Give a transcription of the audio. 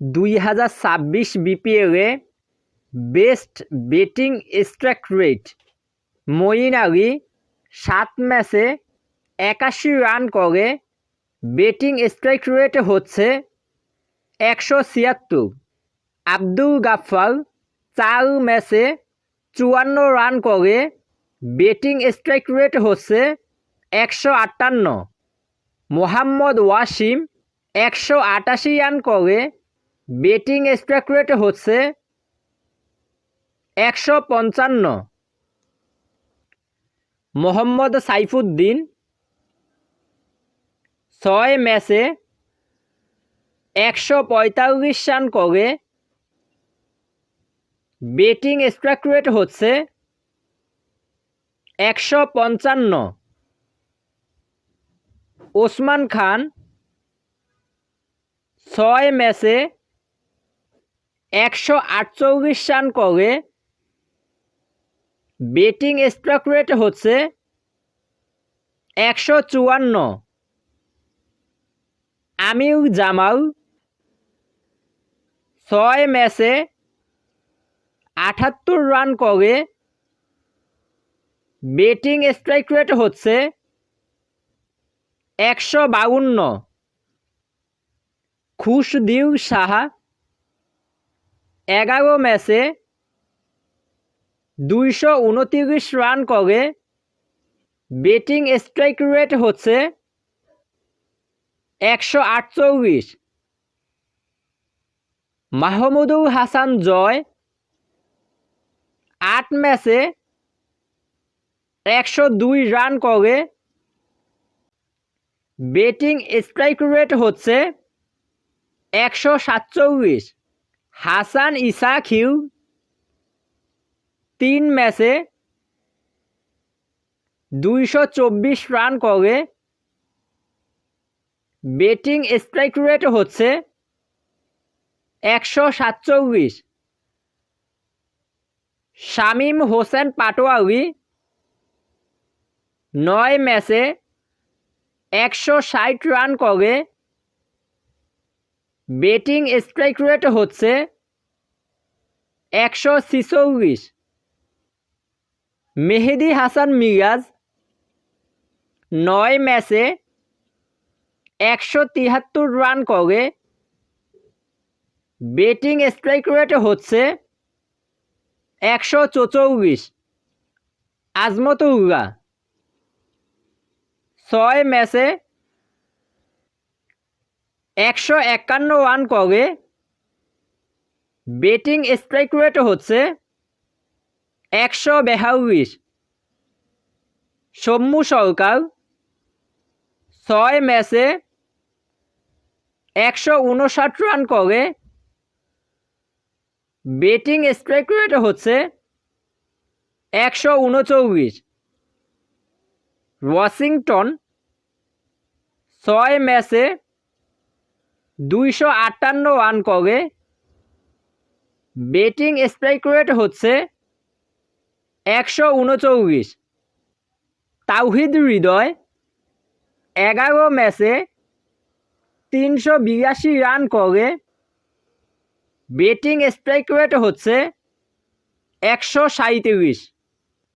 দুই হাজার ছাব্বিশ বিপিএলে best batting strike rate. Moeen Ali সাত ম্যাচে একাশি রান করে, ব্যাটিং স্ট্রাইক রেট হচ্ছে একশো ছিয়াত্তর। আব্দুল গাফফার চার ম্যাচে চুয়ান্ন রান করে, ব্যাটিং স্ট্রাইক রেট হচ্ছে একশো আটান্ন। মোহাম্মদ ওয়াসিম একশো আটাশি রান করে ব্যাটিং স্ট্রাইক রেট হচ্ছে একশো পঞ্চান্ন। মোহাম্মদ সাইফুদ্দিন ছয় ম্যাচে একশো পঁয়তাল্লিশ রান করে। ব্যাটিং স্ট্রাইক রেট হচ্ছে একশো পঞ্চান্ন। ওসমান খান ছয় ম্যাচে একশো আটচল্লিশ রান করে। ব্যাটিং স্ট্রাইক রেট হচ্ছে একশো চুয়ান্ন। আমির জামাল ছয় ম্যাচে আটাত্তর রান করে। ব্যাটিং স্ট্রাইক রেট হচ্ছে একশো বাউন্ন। খুশদিউ সাহা এগারো ম্যাচে দুইশো উনতিরিশ রান করে। ব্যাটিং স্ট্রাইক রেট হচ্ছে একশো আটচল্লিশ। মাহমুদুল হাসান জয় আট ম্যাচে একশো দুই রান করে। ব্যাটিং স্ট্রাইক রেট হচ্ছে একশো সাতচল্লিশ। হাসান ইসাখিউ তিন ম্যাচে দুইশো চব্বিশ রান করে। ব্যাটিং স্ট্রাইক রেট হচ্ছে একশো সাতচল্লিশ। শামীম হোসেন পাটোয়ারি নয় ম্যাচে একশো ষাট রান করে। ব্যাটিং স্ট্রাইক রেট হচ্ছে একশো ছিচল্লিশ। মেহেদি হাসান মিরাজ নয় ম্যাচে একশো তিয়াত্তর রান করে। ব্যাটিং স্ট্রাইক রেট হচ্ছে একশো চৌচল্লিশ আজমতুল্লাহ ছয় ম্যাচে একশো একান্ন রান করে। ব্যাটিং স্ট্রাইক রেট হচ্ছে একশো বেহাল্লিশ সৌম্য সরকার ছয় ম্যাচে একশো উনষাট রান করে। ব্যাটিং স্ট্রাইক রেট হচ্ছে একশো উনচল্লিশ। ওয়াশিংটন ছয় ম্যাচে দুইশো আটান্ন রান করে ব্যাটিং স্ট্রাইক রেট হচ্ছে একশো উনচল্লিশ তাওহিদ হৃদয় এগারো ম্যাচে তিনশো বিরাশি রান করে ব্যাটিং স্ট্রাইক রেট হচ্ছে একশো সাঁত্রিশ